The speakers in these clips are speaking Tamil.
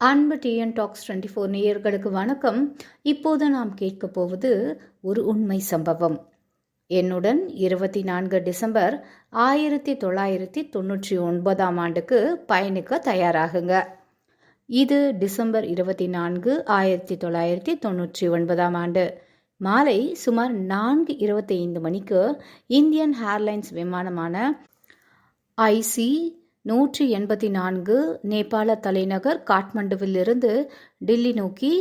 அன்பு டிஎன் டாக்ஸ் டுவெண்ட்டி ஃபோர் நேயர்களுக்கு வணக்கம். இப்போது நாம் கேட்கப் போவது ஒரு உண்மை சம்பவம். என்னுடன் இருபத்தி நான்கு டிசம்பர் ஆயிரத்தி தொள்ளாயிரத்தி தொண்ணூற்றி ஒன்பதாம் ஆண்டுக்கு பயணிக்க தயாராகுங்க. இது டிசம்பர் இருபத்தி நான்கு ஆயிரத்தி தொள்ளாயிரத்தி தொண்ணூற்றி ஒன்பதாம் ஆண்டு. மாலை சுமார் நான்கு இருபத்தி ஐந்து மணிக்கு இந்தியன் ஏர்லைன்ஸ் விமானமான ஐசி நூற்றி எண்பத்தி நான்கு நேபாள தலைநகர் காட்மண்டுவிலிருந்து டில்லி நோக்கி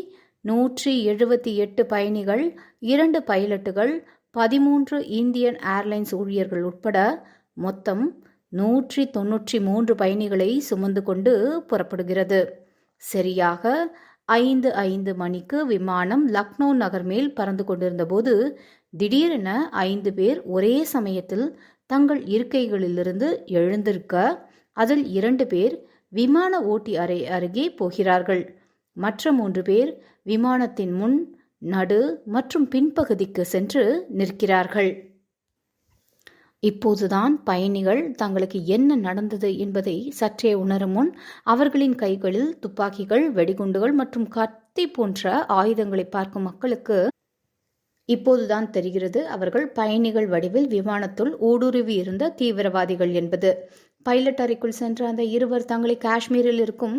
நூற்றி எழுபத்தி எட்டு பயணிகள் இரண்டு பைலட்டுகள் பதிமூன்று இந்தியன் ஏர்லைன்ஸ் ஊழியர்கள் உட்பட மொத்தம் நூற்றி தொன்னூற்றி மூன்று பயணிகளை சுமந்து கொண்டு புறப்படுகிறது. சரியாக ஐந்து ஐந்து மணிக்கு விமானம் லக்னோ நகர் மேல் பறந்து கொண்டிருந்தபோது திடீரென ஐந்து பேர் ஒரே சமயத்தில் தங்கள் இருக்கைகளிலிருந்து எழுந்திருக்க அதில் இரண்டு பேர் விமான ஓட்டி அறை அருகே போகிறார்கள். மற்ற மூன்று பேர் விமானத்தின் முன் நடு மற்றும் பின்பகுதிக்கு சென்று நிற்கிறார்கள். இப்போதுதான் பயணிகள் தங்களுக்கு என்ன நடந்தது என்பதை சற்றே உணரும் முன் அவர்களின் கைகளில் துப்பாக்கிகள் வெடிகுண்டுகள் மற்றும் கத்தி போன்ற ஆயுதங்களை பார்க்கும் மக்களுக்கு இப்போதுதான் தெரிகிறது அவர்கள் பயணிகள் வடிவில் விமானத்துள் ஊடுருவி இருந்த தீவிரவாதிகள் என்பது. பைலட் அறைக்குள் சென்ற அந்த இருவர் தங்களை காஷ்மீரில் இருக்கும்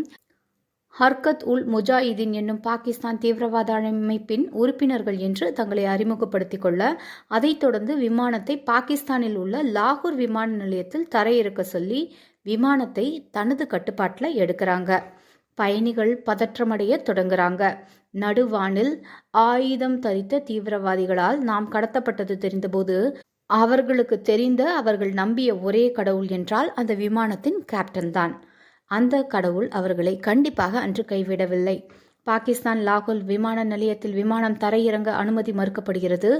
ஹர்கத் உல் முஜாஹிதீன் என்னும் பாகிஸ்தான் தீவிரவாத அமைப்பின் உறுப்பினர்கள் என்று தங்களை அறிமுகப்படுத்திக் கொள்ள அதைத் தொடர்ந்து விமானத்தை பாகிஸ்தானில் உள்ள லாகூர் விமான நிலையத்தில் தரையிறக்க சொல்லி விமானத்தை தனது கட்டுப்பாட்டில் எடுக்கிறாங்க. பயணிகள் பதற்றமடைய தொடங்குறாங்க. நடுவானில் ஆயுதம் தரித்த தீவிரவாதிகளால் நாம் கடத்தப்பட்டது தெரிந்தபோது அவர்களுக்கு தெரிந்த அவர்கள் நம்பிய ஒரே கடவுள் என்றால் அந்த விமானத்தின் கேப்டன் தான். அந்த கடவுள் அவர்களை கண்டிப்பாக அன்று கைவிடவில்லை. பாகிஸ்தான் லாகூல் விமான நிலையத்தில் விமானம் தரையிறங்க அனுமதி மறுக்கப்படுகிறது.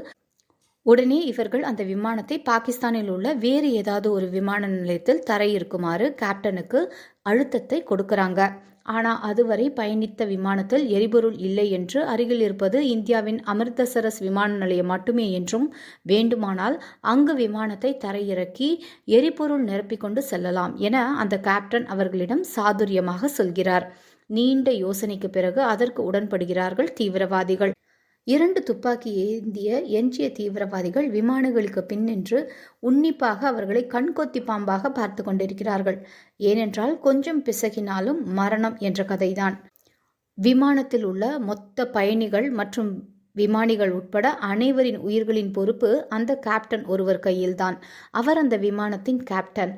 உடனே இவர்கள் அந்த விமானத்தை பாகிஸ்தானில் உள்ள வேறு ஏதாவது ஒரு விமான நிலையத்தில் தரையிருக்குமாறு கேப்டனுக்கு அழுத்தத்தை கொடுக்கறாங்க. ஆனால் அதுவரை பயணித்த விமானத்தில் எரிபொருள் இல்லை என்று அருகில் இருப்பது இந்தியாவின் அமிர்தசரஸ் விமான நிலையம் மட்டுமே என்றும் வேண்டுமானால் அங்கு விமானத்தை தரையிறக்கி எரிபொருள் நிரப்பிக்கொண்டு செல்லலாம் என அந்த கேப்டன் அவர்களிடம் சாதுரியமாக சொல்கிறார். நீண்ட யோசனைக்கு பிறகு அதற்கு உடன்படுகிறார்கள் தீவிரவாதிகள். இரண்டு துப்பாக்கி ஏந்திய எஞ்சிய தீவிரவாதிகள் விமானங்களுக்கு பின்னின்று உன்னிப்பாக அவர்களை கண்கொத்தி பாம்பாக பார்த்து கொண்டிருக்கிறார்கள். ஏனென்றால் கொஞ்சம் பிசகினாலும் மரணம் என்ற கதைதான். விமானத்தில் உள்ள மொத்த பயணிகள் மற்றும் விமானிகள் உட்பட அனைவரின் உயிர்களின் பொறுப்பு அந்த கேப்டன் ஒருவர் கையில்தான். அவர் அந்த விமானத்தின் கேப்டன்.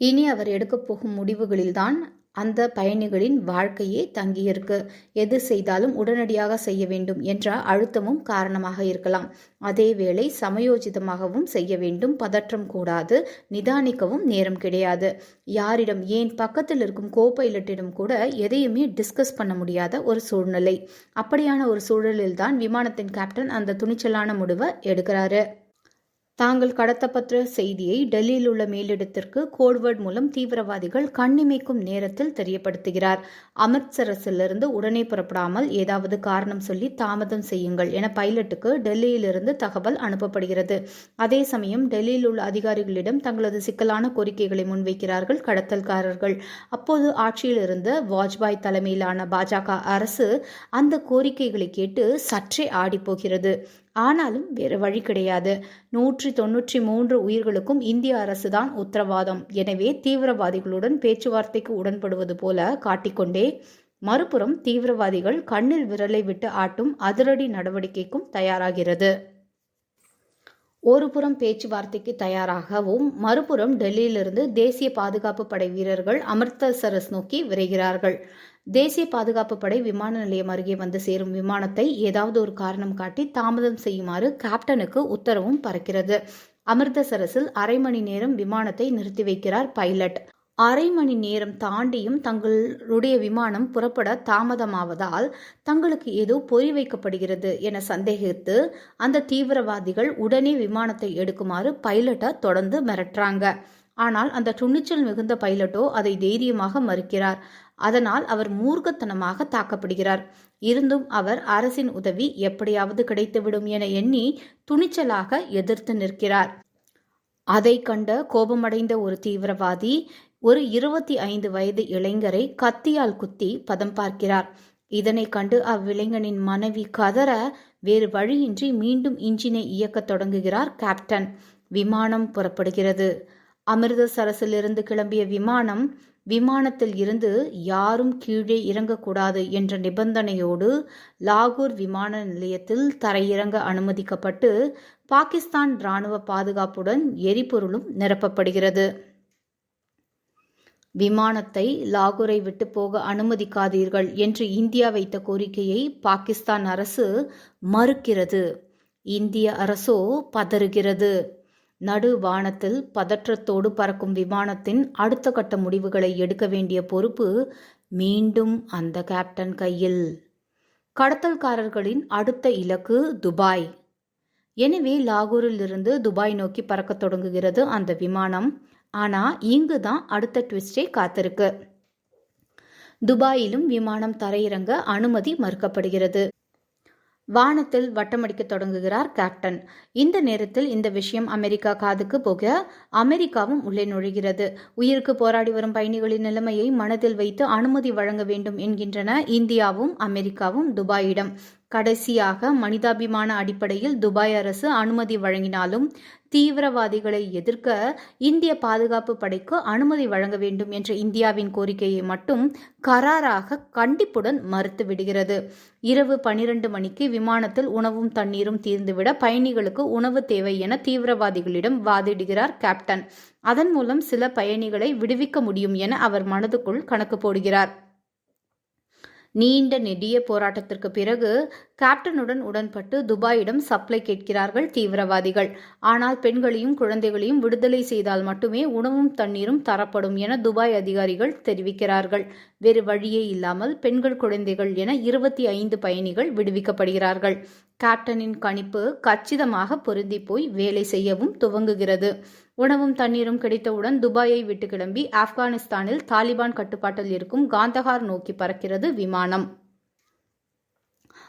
இனி அவர் எடுக்கப் போகும் முடிவுகளில்தான் அந்த பயணிகளின் வாழ்க்கையே தங்கியிருக்கு. எது செய்தாலும் உடனடியாக செய்ய வேண்டும் என்ற அழுத்தமும் காரணமாக இருக்கலாம். அதேவேளை சமயோஜிதமாகவும் செய்ய வேண்டும். பதற்றம் கூடாது. நிதானிக்கவும் நேரம் கிடையாது. யாரிடம் ஏன் பக்கத்தில் இருக்கும் கோ பைலட்டிடம் கூட எதையுமே டிஸ்கஸ் பண்ண முடியாத ஒரு சூழ்நிலை. அப்படியான ஒரு சூழலில்தான் விமானத்தின் கேப்டன் அந்த துணிச்சலான முடிவை எடுக்கிறாரு. தாங்கள் கடத்தப்பட்ட செய்தியை டெல்லியில் உள்ள மேலிடத்திற்கு கோட்வேர்ட் மூலம் தீவிரவாதிகள் கண்ணிமைக்கும் நேரத்தில் தெரியப்படுத்துகிறார். அமிர்த்சரஸிலிருந்து உடனே புறப்படாமல் ஏதாவது காரணம் சொல்லி தாமதம் செய்யுங்கள் என பைலட்டுக்கு டெல்லியிலிருந்து தகவல் அனுப்பப்படுகிறது. அதே சமயம் டெல்லியில் உள்ள அதிகாரிகளிடம் தங்களது சிக்கலான கோரிக்கைகளை முன்வைக்கிறார்கள் கடத்தல்காரர்கள். அப்போது ஆட்சியில் இருந்த வாஜ்பாய் தலைமையிலான பாஜக அரசு அந்த கோரிக்கைகளை கேட்டு சற்றே ஆடிப்போகிறது. ஆனாலும் வேறு வழி கிடையாது. நூற்றி தொன்னூற்றி மூன்று உயிர்களுக்கும் இந்திய அரசுதான் உத்தரவாதம். எனவே தீவிரவாதிகளுடன் பேச்சுவார்த்தைக்கு உடன்படுவது போல காட்டிக்கொண்டே மறுபுறம் தீவிரவாதிகள் கண்ணில் விரலை விட்டு ஆட்டும் அதிரடி நடவடிக்கைக்கும் தயாராகிறது. ஒருபுறம் பேச்சுவார்த்தைக்கு தயாராகவும் மறுபுறம் டெல்லியிலிருந்து தேசிய பாதுகாப்பு படை வீரர்கள் அமிர்தசரஸ் நோக்கி விரைகிறார்கள். தேசிய பாதுகாப்பு படை விமான நிலையம் அருகே வந்து சேரும் விமானத்தை ஏதாவது ஒரு காரணம் காட்டி தாமதம் செய்யுமாறு கேப்டனுக்கு உத்தரவும் பறக்கிறது. அமிர்தசரஸில் அரை மணி நேரம் விமானத்தை நிறுத்தி வைக்கிறார் பைலட். அரை மணி நேரம் தாண்டியும் தங்களுடைய விமானம் புறப்பட தாமதமாவதால் தங்களுக்கு ஏதோ பொறி வைக்கப்படுகிறது என சந்தேகித்து அந்த தீவிரவாதிகள் உடனே விமானத்தை எடுக்குமாறு பைலட்டை தொடர்ந்து மிரட்டுறாங்க. ஆனால் அந்த துணிச்சல் மிகுந்த பைலட்டோ அதை தைரியமாக மறுக்கிறார். அதனால் அவர் மூர்க்கத்தனமாக தாக்கப்படுகிறார். இருந்தும் அவர் அரசின் உதவி எப்படியாவது கிடைத்துவிடும் என எண்ணி துணிச்சலாக எதிர்த்து நிற்கிறார். அதை கண்ட கோபமடைந்த ஒரு தீவிரவாதி ஒரு இருபத்தி ஐந்து வயது இளைஞரை கத்தியால் குத்தி பதம் பார்க்கிறார். இதனை கண்டு அவ்விளைஞனின் மனைவி கதற வேறு வழியின்றி மீண்டும் இன்ஜினை இயக்கத் தொடங்குகிறார் கேப்டன். விமானம் புறப்படுகிறது. அமிர்தசரஸிலிருந்து கிளம்பிய விமானம் விமானத்தில் இருந்து யாரும் கீழே இறங்கக்கூடாது என்ற நிபந்தனையோடு லாகூர் விமான நிலையத்தில் தரையிறங்க அனுமதிக்கப்பட்டு பாகிஸ்தான் ராணுவ பாதுகாப்புடன் எரிபொருளும் நிரப்பப்படுகிறது. விமானத்தை லாகூரை விட்டு போக அனுமதிக்காதீர்கள் என்று இந்தியா வைத்த கோரிக்கையை பாகிஸ்தான் அரசு மறுக்கிறது. இந்திய அரசோ பதறுகிறது. நடு வானத்தில் பதற்றத்தோடு பறக்கும் விமானத்தின் அடுத்த கட்ட முடிவுகளை எடுக்க வேண்டிய பொறுப்பு மீண்டும் அந்த கேப்டன் கையில். கடத்தல்காரர்களின் அடுத்த இலக்கு துபாய். எனவே லாகூரிலிருந்து துபாய் நோக்கி பறக்க தொடங்குகிறது அந்த விமானம். ஆனா இங்கு தான் அடுத்த ட்விஸ்டே காத்திருக்கு. துபாயிலும் விமானம் தரையிறங்க அனுமதி மறுக்கப்படுகிறது. வானத்தில் வட்டமடிக்க தொடங்குகிறார் கேப்டன். இந்த நேரத்தில் இந்த விஷயம் அமெரிக்கா காதுக்கு போக அமெரிக்காவும் உள்ளே நுழைகிறது. உயிருக்கு போராடி வரும் பயணிகளின் நிலைமையை மனதில் வைத்து அனுமதி வழங்க வேண்டும் என்கின்றன இந்தியாவும் அமெரிக்காவும் துபாயிடம். கடைசியாக மனிதாபிமான அடிப்படையில் துபாய் அரசு அனுமதி வழங்கினாலும் தீவிரவாதிகளை எதிர்க்க இந்திய பாதுகாப்பு படைக்கு அனுமதி வழங்க வேண்டும் என்ற இந்தியாவின் கோரிக்கையை மட்டும் கராராக கண்டிப்புடன் மறுத்து விடுகிறது. இரவு பனிரெண்டு மணிக்கு விமானத்தில் உணவும் தண்ணீரும் தீர்ந்துவிட பயணிகளுக்கு உணவு தேவை என தீவிரவாதிகளிடம் வாதிடுகிறார் கேப்டன். அதன் மூலம் சில பயணிகளை விடுவிக்க முடியும் என அவர் மனதுக்குள் கணக்கு போடுகிறார். நீண்ட நெடிய போராட்டத்திற்கு பிறகு கேப்டனுடன் உடன்பட்டு துபாயிடம் சப்ளை கேட்கிறார்கள் தீவிரவாதிகள். ஆனால் பெண்களையும் குழந்தைகளையும் விடுதலை செய்தால் மட்டுமே உணவும் தண்ணீரும் தரப்படும் என துபாய் அதிகாரிகள் தெரிவிக்கிறார்கள். வேறு வழியே இல்லாமல் பெண்கள் குழந்தைகள் என இருபத்தி ஐந்து பயணிகள் விடுவிக்கப்படுகிறார்கள். கேப்டனின் கணிப்பு கச்சிதமாக பொருந்தி போய் வேலை செய்யவும் துவங்குகிறது. உணவும் தண்ணீரும் கிடைத்தவுடன் துபாயை விட்டு கிளம்பி ஆப்கானிஸ்தானில் தாலிபான் கட்டுப்பாட்டில் இருக்கும் காந்தகார் நோக்கி பறக்கிறது விமானம்.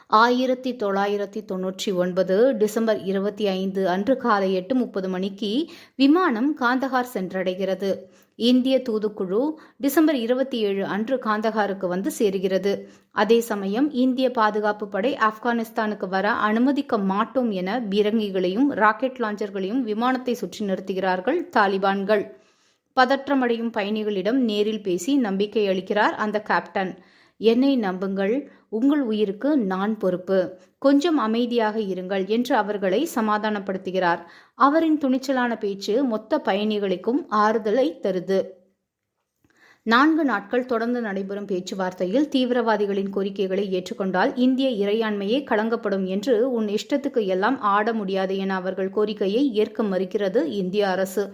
ஆயிரத்தி தொள்ளாயிரத்தி தொன்னூற்றி ஒன்பது டிசம்பர் இருபத்தி ஐந்து அன்று காலை எட்டு முப்பது மணிக்கு விமானம் காந்தகார் சென்றடைகிறது. இந்திய தூதுக்குழு டிசம்பர் இருபத்தி ஏழு அன்று காந்தகாருக்கு வந்து சேருகிறது. அதே சமயம் இந்திய பாதுகாப்பு படை ஆப்கானிஸ்தானுக்கு வர அனுமதிக்க மாட்டோம் என பீரங்கிகளையும் ராக்கெட் லாஞ்சர்களையும் விமானத்தை சுற்றி நிறுத்துகிறார்கள் தாலிபான்கள். பதற்றமடையும் பயணிகளிடம் நேரில் பேசி நம்பிக்கை அளிக்கிறார் அந்த கேப்டன். என்னை நம்புங்கள் உங்கள் உயிருக்கு நான் பொறுப்பு. கொஞ்சம் அமைதியாக இருங்கள் என்று அவர்களை சமாதானப்படுத்துகிறார். அவரின் துணிச்சலான பேச்சு மொத்த பயணிகளுக்கும் ஆறுதலை தருது. நான்கு நாட்கள் தொடர்ந்து நடைபெறும் பேச்சுவார்த்தையில் தீவிரவாதிகளின் கோரிக்கைகளை ஏற்றுக்கொண்டால் இந்திய இறையாண்மையே களங்கப்படும் என்று உன் இஷ்டத்துக்கு எல்லாம் ஆட முடியாது என அவர்கள் கோரிக்கையை ஏற்க மறுக்கிறது இந்திய அரசு.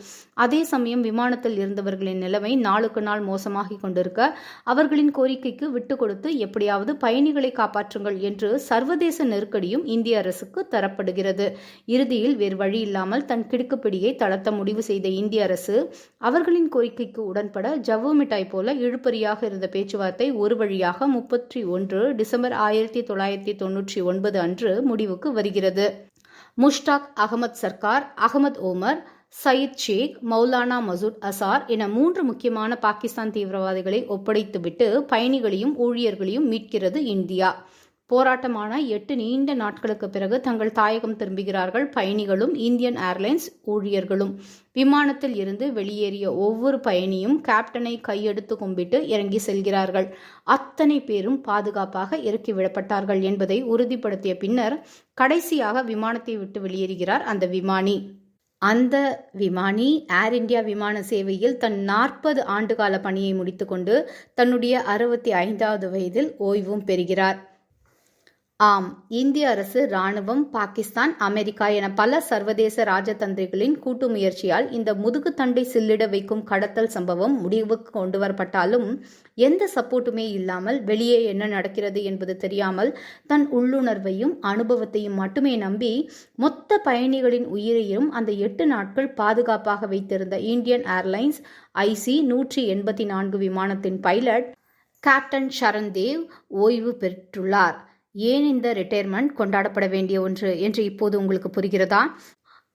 அதே சமயம் விமானத்தில் இருந்தவர்களின் நிலைமை நாளுக்கு நாள் மோசமாகிக் கொண்டிருக்க அவர்களின் கோரிக்கைக்கு விட்டு கொடுத்து எப்படியாவது பயணிகளை காப்பாற்றுங்கள் என்று சர்வதேச நெருக்கடியும் இந்திய அரசுக்கு தரப்படுகிறது. இறுதியில் வேறு வழி இல்லாமல் தன் கிடுக்குப்பிடியை தளர்த்த முடிவு செய்த இந்திய அரசு அவர்களின் கோரிக்கைக்கு உடன்பட ஜவ்வு மிட்டாய் மிட்டாய் போல இழுபறியாக இருந்த பேச்சுவார்த்தை ஒரு வழியாக முப்பத்தி ஒன்று டிசம்பர் ஆயிரத்தி தொள்ளாயிரத்தி தொன்னூற்றி ஒன்பது அன்று முடிவுக்கு வருகிறது. முஷ்டாக் அகமது சர்க்கார் அகமது ஓமர் சயித் ஷேக் மௌலானா மசூத் அசார் என மூன்று முக்கியமான பாகிஸ்தான் தீவிரவாதிகளை ஒப்படைத்துவிட்டு பயணிகளையும் ஊழியர்களையும் மீட்கிறது இந்தியா. போராட்டமான எட்டு நீண்ட நாட்களுக்கு பிறகு தங்கள் தாயகம் திரும்புகிறார்கள் பயணிகளும் இந்தியன் ஏர்லைன்ஸ் ஊழியர்களும். விமானத்தில் இருந்து வெளியேறிய ஒவ்வொரு பயணியும் கேப்டனை கையெடுத்து கும்பிட்டு இறங்கி செல்கிறார்கள். அத்தனை பேரும் பாதுகாப்பாக இறக்கி விடப்பட்டார்கள் என்பதை உறுதிப்படுத்திய பின்னர் கடைசியாக விமானத்தை விட்டு வெளியேறுகிறார் அந்த விமானி. அந்த விமானி ஏர் இந்தியா விமான சேவையில் தன் நாற்பது ஆண்டுகால பணியை முடித்துக்கொண்டு தன்னுடைய அறுபத்தி ஐந்தாவது வயதில் ஓய்வும் பெறுகிறார். ஆம் இந்திய அரசு ராணுவம் பாகிஸ்தான் அமெரிக்கா என பல சர்வதேச ராஜதந்திரிகளின் கூட்டு முயற்சியால் இந்த முதுகு தண்டை சில்லிட வைக்கும் கடத்தல் சம்பவம் முடிவுக்கு கொண்டு வரப்பட்டாலும் எந்த சப்போர்ட்டுமே இல்லாமல் வெளியே என்ன நடக்கிறது என்பது தெரியாமல் தன் உள்ளுணர்வையும் அனுபவத்தையும் மட்டுமே நம்பி மொத்த பயணிகளின் உயிரையும் அந்த எட்டு நாட்கள் பாதுகாப்பாக வைத்திருந்த இந்தியன் ஏர்லைன்ஸ் ஐசி நூற்றி எண்பத்தி நான்கு விமானத்தின் பைலட் கேப்டன் ஷரண்தேவ் ஓய்வு பெற்றுள்ளார். ஏன் இந்த ரிட்டையர்மெண்ட் கொண்டாடப்பட வேண்டிய ஒன்று என்று இப்போது உங்களுக்கு புரிகிறதா?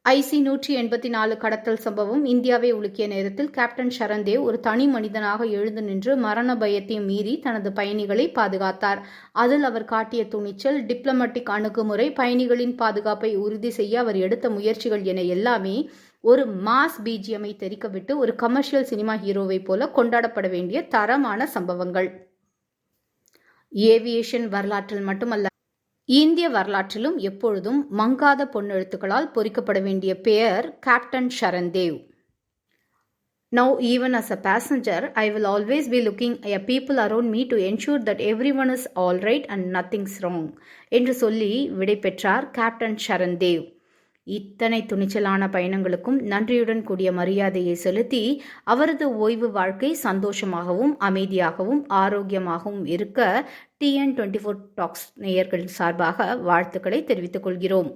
ஐசி நூற்றி எண்பத்தி நாலு கடத்தல் சம்பவம் இந்தியாவை உலுக்கிய நேரத்தில் கேப்டன் ஷரன்தேவ் ஒரு தனி மனிதனாக எழுந்து நின்று மரண பயத்தையும் மீறி தனது பயணிகளை பாதுகாத்தார். அதில் அவர் காட்டிய துணிச்சல் டிப்ளமேட்டிக் அணுகுமுறை பயணிகளின் பாதுகாப்பை உறுதி செய்ய அவர் எடுத்த முயற்சிகள் என எல்லாமே ஒரு மாஸ் பிஜிஎம்ஐ தெரிக்கவிட்டு ஒரு கமர்ஷியல் சினிமா ஹீரோவை போல கொண்டாடப்பட வேண்டிய தரமான சம்பவங்கள். ஏவியேஷன் வரலாற்றில் மட்டுமல்ல இந்திய வரலாற்றிலும் எப்பொழுதும் மங்காத பொன்னெழுத்துக்களால் பொறிக்கப்பட வேண்டிய பெயர் captain Sharandev Now, even as a passenger, I will always be looking people around me to ensure that everyone is all right and nothing's wrong என்று சொல்லி விடை பெற்றார் கேப்டன் ஷரண்தேவ் இத்தனை துணிச்சலான பயணங்களுக்கும் நன்றியுடன் கூடிய மரியாதையை செலுத்தி அவரது ஓய்வு வாழ்க்கை சந்தோஷமாகவும் அமைதியாகவும் ஆரோக்கியமாகவும் இருக்க டிஎன் டுவெண்ட்டி ஃபோர் டாக்ஸ் நேயர்கள் சார்பாக வாழ்த்துக்களை தெரிவித்துக் கொள்கிறோம்.